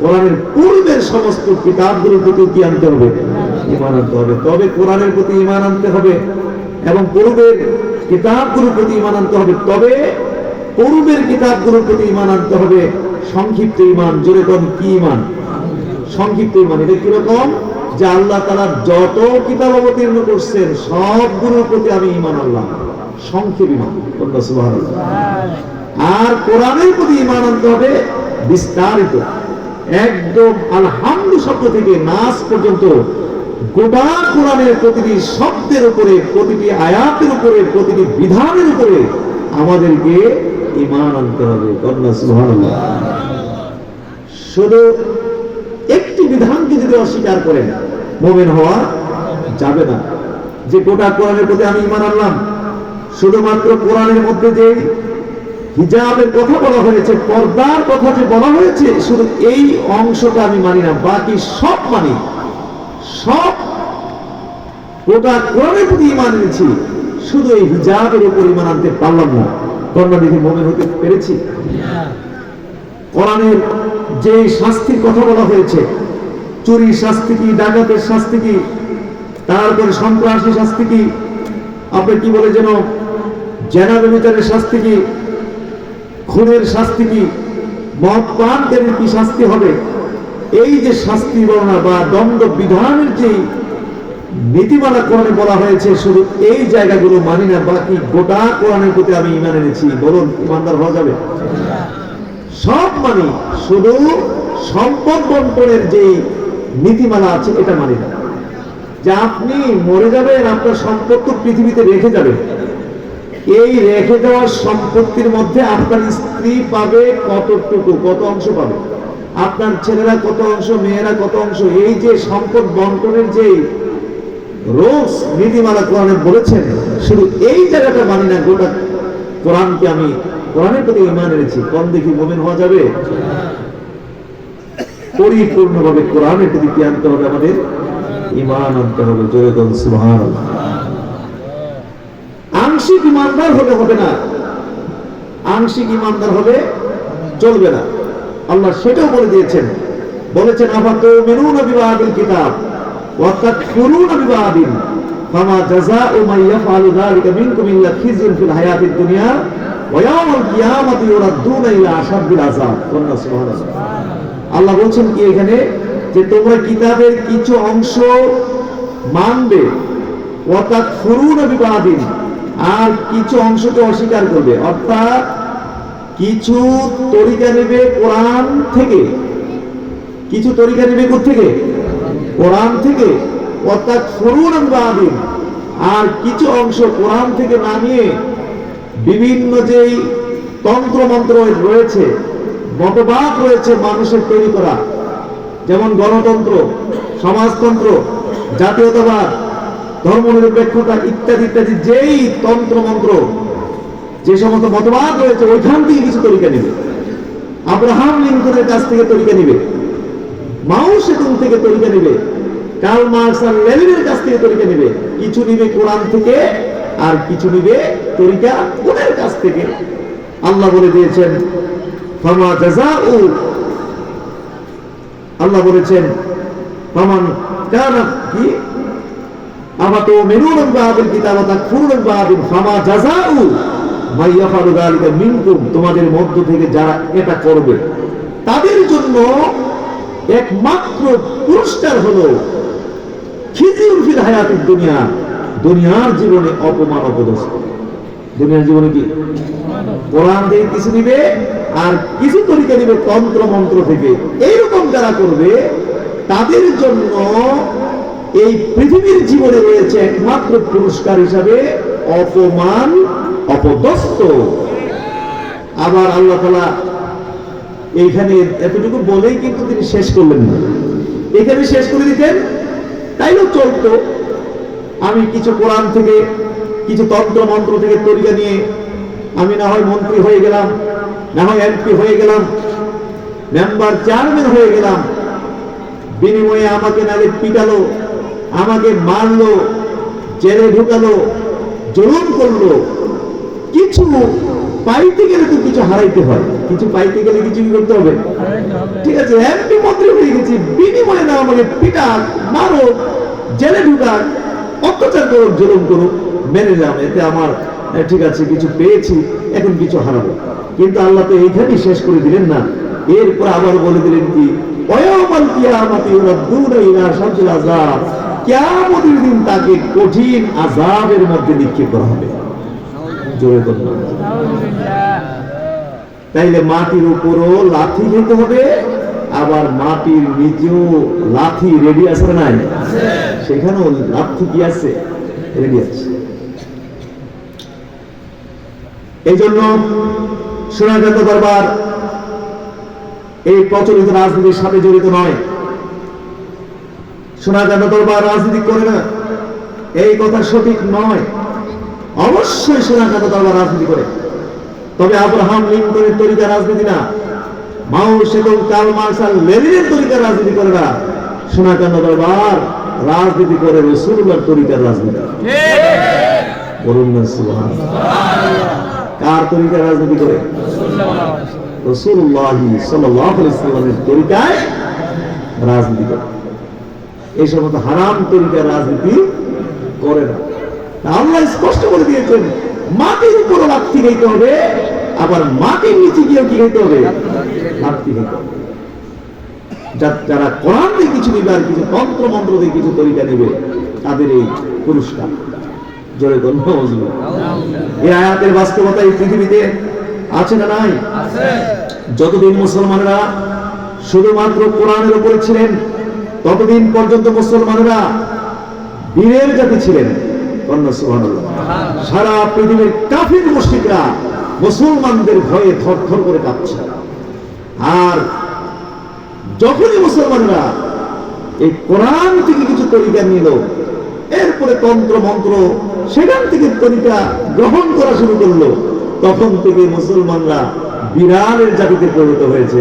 কোরআনের পূর্বের সমস্ত কিতাবগুলোর প্রতি কি আনতে হবে? ইমান আনতে হবে। তবে কোরআনের প্রতি ইমান আনতে হবে এবং পূর্বের কিতাবগুলোর প্রতি ইমান আনতে হবে। তবে পূর্বের কিতাবগুলোর প্রতি ইমান আনতে হবে। সংক্ষিপ্ত ইমান জোরে কোন, কি ইমান সংক্ষিপ্ত ইমান এটা কীরকম যে আল্লাহ তালা যত কিতাব অবতীর্ণ করছেন, সবগুলোর প্রতি আমি ইমান আল্লাহ সংক্ষেপ ইমান আর কোরআনের প্রতি ইমান আনতে হবে বিস্তারিত। একদম আলহামদু শব্দ থেকে নাস পর্যন্ত গোটা কোরআনের প্রতিটি শব্দের উপরে, প্রতিটি আয়াতের উপরে, প্রতিটি বিধানের উপরে আমাদেরকে ইমান আনতে হবে। কন্যা শুধু একটি বিধানকে যদি অস্বীকার করেন, মোমেন হওয়া যাবে না। যে গোটা কোরআনের প্রতি আমি ইমান আনলাম, শুধুমাত্র কোরআনের মধ্যে যে হিজাবের কথা বলা হয়েছে, পর্দার কথা যে বলা হয়েছে, শুধু এই অংশটা আমি মানি না, বাকি সব মানি। সব গোটা কোরআনের প্রতি ইমান এনেছি, শুধু এই হিজাবের উপর ইমান আনতে পারলাম না। কন্যা মোমেন হতে পেরেছি? কোরআনের যে শাস্তির কথা বলা হয়েছে চুরি শাস্তি কি, ডাকাতের শাস্তি কি তারপরে সন্ত্রাসী শাস্তি কি, আপনি কি বলে যেন জেনাবে বিচারের শাস্তি কি খুনের শাস্তি কি? মদ পানকারীর কি শাস্তি হবে? এই যে শাস্তি বর্ণনা বা দণ্ড বিধানের যে নীতিমালা কোরআনে বলা হয়েছে, শুধু এই জায়গাগুলো মানি না, বাকি গোটা কোরআনের প্রতি আমি ইমান এনেছি। বলুন ইমানদার হওয়া যাবে? সব মানি, শুধু সম্পদ বন্টনের যে নীতিমালা আছে, এটা মানি না। যে আপনি মরে যাবেন, আপনার সম্পদ তো পৃথিবীতে রেখে যাবেন। এই রেখে যাওয়ার সম্পত্তির মধ্যে আপনার স্ত্রী পাবে কতটুকু? কত অংশ পাবে? আপনার ছেলেরা কত অংশ, মেয়েরা কত অংশ? এই যে সম্পদ বন্টনের যে রোজ নীতিমালা কোরআনে বলেছেন, শুধু এই জায়গাটা মানি না, গোটা কোরআনকে আমি, কোরআনের প্রতি ইমান এনেছি। কোন দেখি মোমেন হওয়া যাবে? পরিপূর্ণভাবে কোরআনের প্রতি কি আনতে হবে আমাদের। ইমান আনতে হবে, জোরে সুবহানাল্লাহ। আংশিক ইমানদার হলে হবে না। আংশিক ইমানদার হলে চলবে না। আল্লাহ সেটাও বলে দিয়েছেন। বলেছেন আবার তো মেনুন বিবাদিল কিতাব ওয়াকাত ফুরুন বিবাদিন ফামা জাযাউ মান ইয়াফআলু যালিকা মিনকুম ইল্লা খিজুন ফিল হায়াতিদ দুনিয়া ওয়া ইয়াউমাল কিয়ামাতি ইউরাদ্দুনা ইলা আশাদ্দিল আযাব। কন্না আল্লাহ বলছেন কি এখানে? যে তোমরা কিতাবের কিছু অংশ মানবে। অর্থাৎ ফুরুন বিবাদিন আর কিছু অংশকে অস্বীকার করবে। অর্থাৎ কিছু তরিকা নেবে কোরআন থেকে। কিছু তরিকা নেবে থেকে কোরআন থেকে। অর্থাৎ ফরুন বাদিন। আর কিছু অংশ কোরআন থেকে না নিয়ে বিভিন্ন যেই তন্ত্র মন্ত্র রয়েছে, মতবাদ রয়েছে মানুষের তৈরি করা। যেমন গণতন্ত্র, সমাজতন্ত্র, জাতীয়তাবাদ ধর্মনিরপেক্ষতা ইত্যাদি ইত্যাদি, যেই তন্ত্র, মন্ত্র, যে সমস্ত মতবাদ রয়েছে, ওইখান থেকে কিছু তরিকা নেবে। আব্রাহাম লিঙ্কনের কাছ থেকে তরিকা নেবে। মাও সেতুন থেকে তরিকা নেবে। কার্ল মার্কস আর লেনিনের কাছ থেকে তরিকা নেবে। কিছু নিবে কোরআন থেকে, আর কিছু নিবে তরিকা ওদের কাছ থেকে। আল্লাহ বলে দিয়েছেন, ফামা জাযাউ আল্লাহ বলেছেন, ফামান কানা কি? তোমাদের মধ্য থেকে যারা এটা করবে, তাদের জন্য একমাত্র পুরস্কার হলো হায়াতিদ দুনিয়া, দুনিয়ার জীবনে অপমান অপদস্থ। দুনিয়ার জীবনে কি? কোরআন থেকে কিছু নিবে আর কিছু তরিকা নিবে তন্ত্র মন্ত্র থেকে। এইরকম যারা করবে, তাদের জন্য এই পৃথিবীর জীবনে রয়েছে একমাত্র পুরস্কার হিসাবে অপমান, অপদস্থ। আবার আল্লাহ তালা এইখানে এতটুকু বলেই কিন্তু তিনি শেষ করলেন না। এখানে শেষ করে দিতেন, তাইলেও চলতো। আমি কিছু কোরআন থেকে, কিছু তন্ত্র মন্ত্র থেকে তরিকা নিয়ে আমি না হয় মন্ত্রী হয়ে গেলাম, না হয় এমপি হয়ে গেলাম, মেম্বার চেয়ারম্যান হয়ে গেলাম। বিনিময়ে আমাকে নালে পিটালো আমাকে মারলো, জেলে ঢুকালো, জুলুম করল। কিছু পাইতে গেলে তো কিছু হারাইতে হয়। কিছু পাইতে গেলে কিছু কি করতে হবে? ঠিক আছে এমপি মন্ত্রী হয়ে গেছি, বিনিময়ে না আমাকে পিটাক, মারো, জেলে ঢুকাক, অত্যাচার করুক, জুলুম করুক, মেনে নিলাম এতে আমার ঠিক আছে, কিছু পেয়েছি, এখন কিছু হারাবো। কিন্তু আল্লাহ তো এইখানেই শেষ করে দিলেন না। এরপর আবার বলে দিলেন কি অয়মাল কিয়ামতি ইউরাদ্দুনা ইলা শাদ্দিল আযাব। কিয়ামতের দিন তাকে কঠিন আযাবের মধ্যে নিক্ষেপ করা হবে। জোরে তাইলে মাটির উপরও লাথি খেতে হবে, আবার মাটির নিচেও লাথি রেডি আছে নাই? সেখানেও লাথি কি আছে? রেডি আছে। এই জন্য সোনাকান্ত দরবার, এই প্রচলিত রাজনীতির সাথে জড়িত নয়। সোনাকান্ত দরবার, রাজনীতি করে না। এই কথা সঠিক নয়। অবশ্যই সোনা সোনাকান্ত দরবার, রাজনীতি করে। তবে আব্রাহাম লিঙ্কনের তরিকা রাজনীতি না। মাও সেতুল কাল মার্শাল লেনিনের তরিকার রাজনীতি করে না। সোনাকান্ত দরবার, রাজনীতি করে রসুল্লার তরিকার রাজনীতি। বলুন না সুবহান কার তরিকার রাজনীতি করে? রসুল্লাহ সাল্লাহ ইসলামের তরিকায় রাজনীতি করে। এই সমস্ত হারাম তরিকার রাজনীতি করে না। আল্লাহ স্পষ্ট করে দিয়েছেন মাটির উপর লাঠি খাইতে হবে আবার মাটির নিচে গিয়ে কি খাইতে হবে? লাঠি খাইতে হবে। যারা কোরআন দিয়ে কিছু নিবে আর কিছু তন্ত্র মন্ত্র দিয়ে কিছু তরিকা নিবে তাদের এই পুরস্কার। জোরে গল্প এই আয়াতের বাস্তবতা এই পৃথিবীতে আছে না নাই? যতদিন মুসলমানরা শুধুমাত্র কোরআনের উপরে ছিলেন ততদিন পর্যন্ত মুসলমানেরা বীরের জাতি ছিলেন। সারা পৃথিবীর কাফির মুশরিকরা মুসলমানদের ভয়ে থরথর করে কাঁপছে। আর যখনই মুসলমানরা এই কোরআন থেকে কিছু তরিকা নিল এরপরে তন্ত্র মন্ত্র সেখান থেকে তরিকা গ্রহণ করা শুরু করল তখন থেকে মুসলমানরা বিরাটের জাতিতে পরিণত হয়েছে।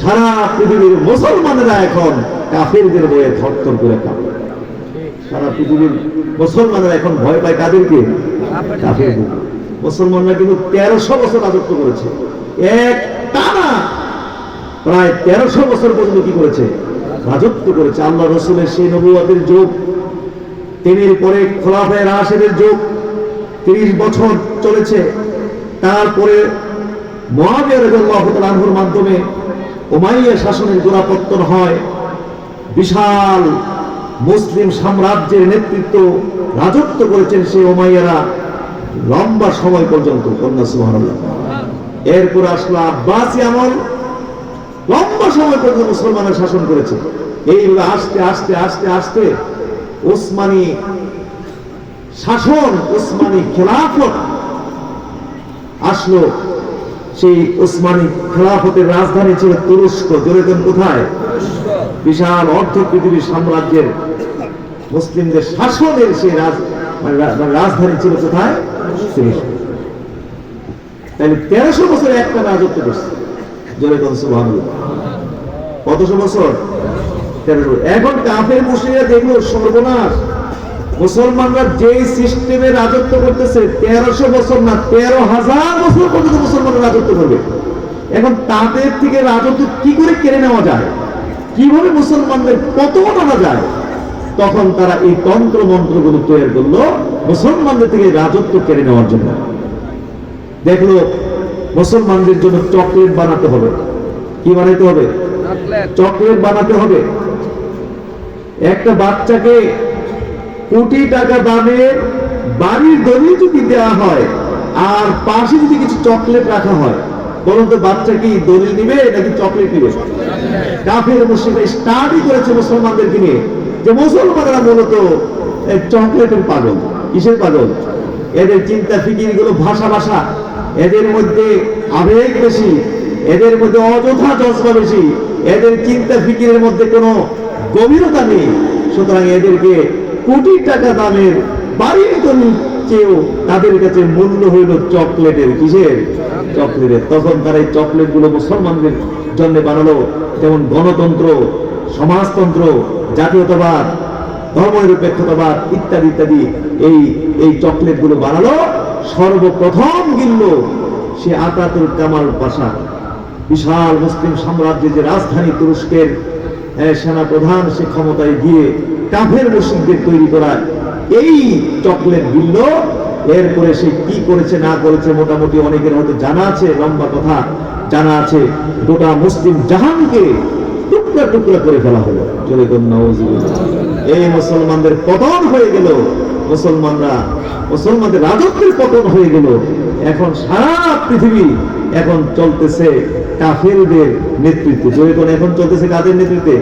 সারা পৃথিবীর মুসলমানেরা এখন কাফেরদের বয়ে থরথর করে কাঁপে। সারা পৃথিবীর মুসলমানরা এখন ভয় পায় কাদেরকে? মুসলমানরা কিন্তু তেরোশো বছর রাজত্ব করেছে। এক টানা প্রায় তেরোশো বছর পর্যন্ত কি করেছে? রাজত্ব করেছে। আল্লাহ রসুলের সেই নবুয়াতের যুগ, তিনির পরে খোলাফায় রাশেদের যুগ তিরিশ বছর চলেছে। তারপরে মহাবিয়া রাদিয়াল্লাহু তাআলা আনহুর মাধ্যমে উমাইয়া শাসনের গোড়াপত্তন হয়। বিশাল মুসলিম সাম্রাজ্যের নেতৃত্ব রাজত্ব করেছেন সেই ওমাইয়ারা লম্বা সময় পর্যন্ত, কন্যা সুবহানাল্লাহ। এরপর আসলো আব্বাসি আমল। লম্বা সময় পর্যন্ত মুসলমানের শাসন করেছে। এইভাবে আস্তে আস্তে আস্তে আস্তে ওসমানী শাসন ওসমানী খেলাফত আসলো। সেই ওসমানী খেলাফতের রাজধানী ছিল তুরস্ক। জোরেদেন কোথায়? বিশাল অর্ধ পৃথিবীর সাম্রাজ্যের মুসলিমদের শাসনের সেই মানে মানে রাজধানী ছিল কোথায়? তাহলে তেরোশো বছর একটা রাজত্ব করছে। জোরেদন সুবহানাল্লাহ। কতশো বছর? তেরোশো। এখন কাফের মুসলিমরা দেখল সর্বনাশ। মুসলমানরা যে সিস্টেমে রাজত্ব করতেছে তেরোশো বছর না তেরো হাজার বছর পর্যন্ত মুসলমানরা রাজত্ব করবে। এখন তাদের থেকে রাজত্ব কি করে কেড়ে নেওয়া যায়? কীভাবে মুসলমানদের কত আনা যায়? তখন তারা এই তন্ত্র মন্ত্রগুলো তৈরি করল মুসলমানদের থেকে রাজত্ব কেড়ে নেওয়ার জন্য। দেখল মুসলমানদের জন্য চকলেট বানাতে হবে। কি বানাতে হবে? চকলেট বানাতে হবে। একটা বাচ্চাকে কোটি টাকা দামের বাড়ির দলিল যদি দেওয়া হয়, আর পাশে যদি কিছু চকলেট রাখা হয়, বলুন তো বাচ্চা কি দলিল নিবে নাকি চকলেট নিবে? কাফের মুসলিমরা স্টাডি করেছে মুসলমানদেরকে নিয়ে যে মুসলমানরা মূলত চকলেটের পাগল, কিসের পাগল? এদের চিন্তা ফিকিরগুলো ভাষা ভাষা, এদের মধ্যে আবেগ বেশি, এদের মধ্যে অযথা জজবা বেশি, এদের চিন্তা ফিকিরের মধ্যে কোনো গভীরতা নেই। সুতরাং এদেরকে কোটি টাকা দামের বাড়ির দলিল চেয়েও তাদের কাছে মূল্য হইল চকলেটের কিসের? চকলেটের তখন তারা এই চকলেটগুলো মুসলমানদের জন্য বানালো। যেমন গণতন্ত্র সমাজতন্ত্র জাতীয়তাবাদ ধর্ম ধর্মনিরপেক্ষতাবাদ ইত্যাদি ইত্যাদি এই এই চকলেটগুলো বানালো। সর্বপ্রথম গিলল সে আতাতুল কামাল পাশা। বিশাল মুসলিম সাম্রাজ্যের যে রাজধানী তুরস্কের হ্যাঁ, সেনা প্রধান সে ক্ষমতায় গিয়ে কাফের মুসিদদের তৈরি করা এই চকলেট ভিন্ন এরপরে সে কি করেছে, না করেছে, মোটামুটি অনেকের হয়তো জানা আছে, লম্বা কথা জানা আছে। গোটা মুসলিম জাহানকে টুকরা টুকরা করে ফেলা হলো। চলে এই মুসলমানদের পতন হয়ে গেল। মুসলমানরা মুসলমানদের রাজত্বের পতন হয়ে গেল। এখন সারা পৃথিবী এখন চলতেছে কাফেরদের নেতৃত্বে। কোন, এখন চলতেছে কাদের নেতৃত্বে?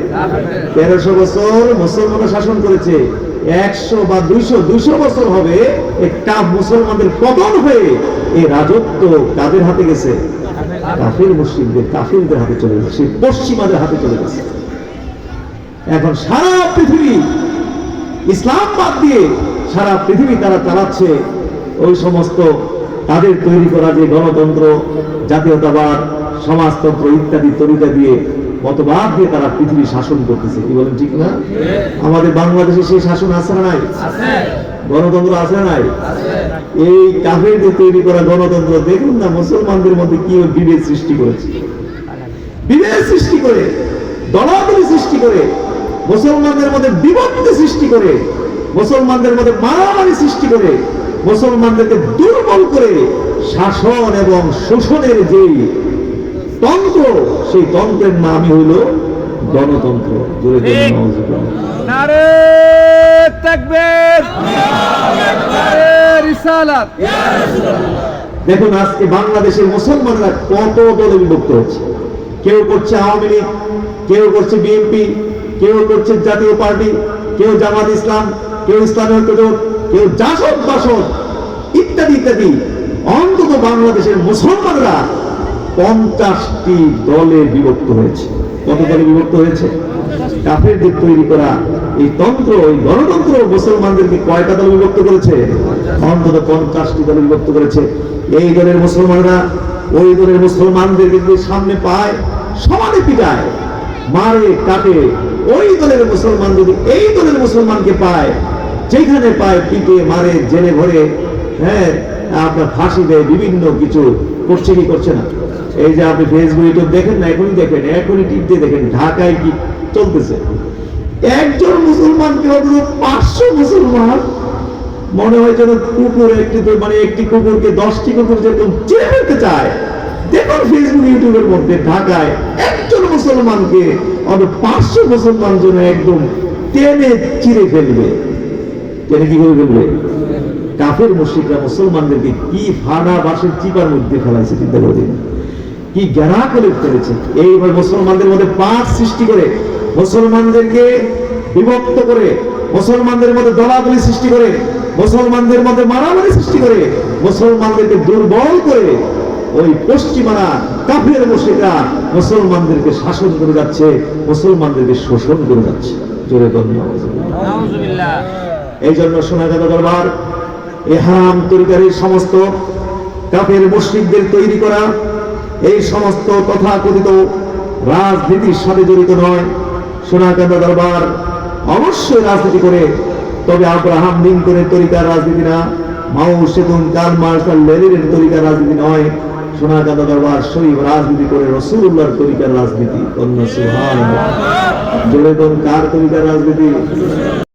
তেরোশো বছর মুসলমানরা শাসন করেছে। একশো বা দুইশো দুইশো বছর হবে এই মুসলমানদের পতন হয়ে এই রাজত্ব কাদের হাতে গেছে? কাফির মুসলিমদের, কাফিরদের হাতে চলে গেছে পশ্চিমাদের হাতে চলে গেছে। এখন সারা পৃথিবী ইসলাম বাদ দিয়ে সারা পৃথিবী তারা চালাচ্ছে ওই সমস্ত তাদের তৈরি করা যে গণতন্ত্র জাতীয়তাবাদ সমাজতন্ত্র ইত্যাদি তরিকা দিয়ে মতবাদ দিয়ে তারা পৃথিবী শাসন করতেছে। কি বলেন ঠিক না? আমাদের বাংলাদেশে সেই শাসন আছে না নাই? গণতন্ত্র আছে নাই? এই কাফেরদের তৈরি করা গণতন্ত্র দেখুন না মুসলমানদের মধ্যে কি বিভেদ সৃষ্টি করেছে। বিভেদ সৃষ্টি করে দলাদলি সৃষ্টি করে মুসলমানদের মধ্যে বিভক্তি সৃষ্টি করে মুসলমানদের মধ্যে মারামারি সৃষ্টি করে মুসলমানদেরকে দুর্বল করে শাসন এবং শোষণের যে তন্ত্র সেই তন্ত্রের নামই হইল গণতন্ত্র। দেখুন আজকে বাংলাদেশের মুসলমানরা কত দলে বিভক্ত হচ্ছে। কেউ করছে আওয়ামী লীগ কেউ করছে বিএনপি কেউ করছে জাতীয় পার্টি কেউ জামাত ইসলাম কেউ ইসলামী ঐক্যজোট কেউ জাসদ বাসদ, ইত্যাদি ইত্যাদি। অন্তত বাংলাদেশের মুসলমানরা পঞ্চাশটি দলে বিভক্ত হয়েছে। কত দলে বিভক্ত হয়েছে? কাফেরদের তৈরি করা এই তন্ত্র, এই গণতন্ত্র মুসলমানদেরকে কয়টা দলে বিভক্ত করেছে? অন্তত পঞ্চাশটি দলে বিভক্ত করেছে। এই দলের মুসলমানরা ওই দলের মুসলমানদেরকে যদি সামনে পায়, সমানে পিটায়, মারে, কাটে, ওই দলের মুসলমান যদি এই দলের মুসলমানকে পায় যেখানে পায় পিটে মারে, জেলে ভরে হ্যাঁ আপনার ফাঁসি দেয়, বিভিন্ন কিছু করছে কি করছে না। এই যে আপনি ফেসবুক ইউটিউব দেখেন না, এখনই দেখেন, এখনই টিপ দিয়ে দেখেন, ঢাকায় কি চলতেছে। একজন মুসলমানকে পাঁচশো মুসলমান, মনে হয় যেন কুকুর একটি মানে একটি কুকুরকে দশটি কুকুর যেরকম চিনে ফেলতে চায়। দেখুন ফেসবুক ইউটিউবের মধ্যে, ঢাকায় একজন মুসলমানকে অন্তত পাঁচশো মুসলমান যেন একদম টেনে চিরে ফেলবে। টেনে কি করে ফেলবে? কাফের মুশরিকরা মুসলমানদেরকে কি ফাড়া বাসের চিপার মধ্যে ফেলাইছে চিন্তা করে। কি জ্ঞানা করে ফেলেছে এইভাবে মুসলমানদের মধ্যে পাক সৃষ্টি করে, মুসলমানদেরকে বিভক্ত করে, মুসলমানদের মধ্যে দলাদলি সৃষ্টি করে, মুসলমানদের মধ্যে মারামারি সৃষ্টি করে, মুসলমানদেরকে দুর্বল করে ওই পশ্চিমারা কাফের মুশরিকরা মুসলমানদেরকে শাসন করে যাচ্ছে, মুসলমানদেরকে শোষণ করে যাচ্ছে। জোরে নাউজুবিল্লাহ। এই জন্য সোনাগাদা দরবার এই হারাম তরিকার এই সমস্ত কাফের মুসলিমদের তৈরি করা, এই সমস্ত তথাকথিত রাজনীতির সাথে জড়িত নয়। সোনাকান্দা দরবার, অবশ্যই রাজনীতি করে, তবে আব্রাহাম লিঙ্কনের তরিকার রাজনীতি না, মাউ সেতুন কাল মার্শাল লেনিনের তরিকার রাজনীতি নয়। সোনাকান্দা দরবার, শরীফ রাজনীতি করে রসুল্লাহর তরিকার রাজনীতি। অন্য সুহান জোরে কার তরিকার রাজনীতি?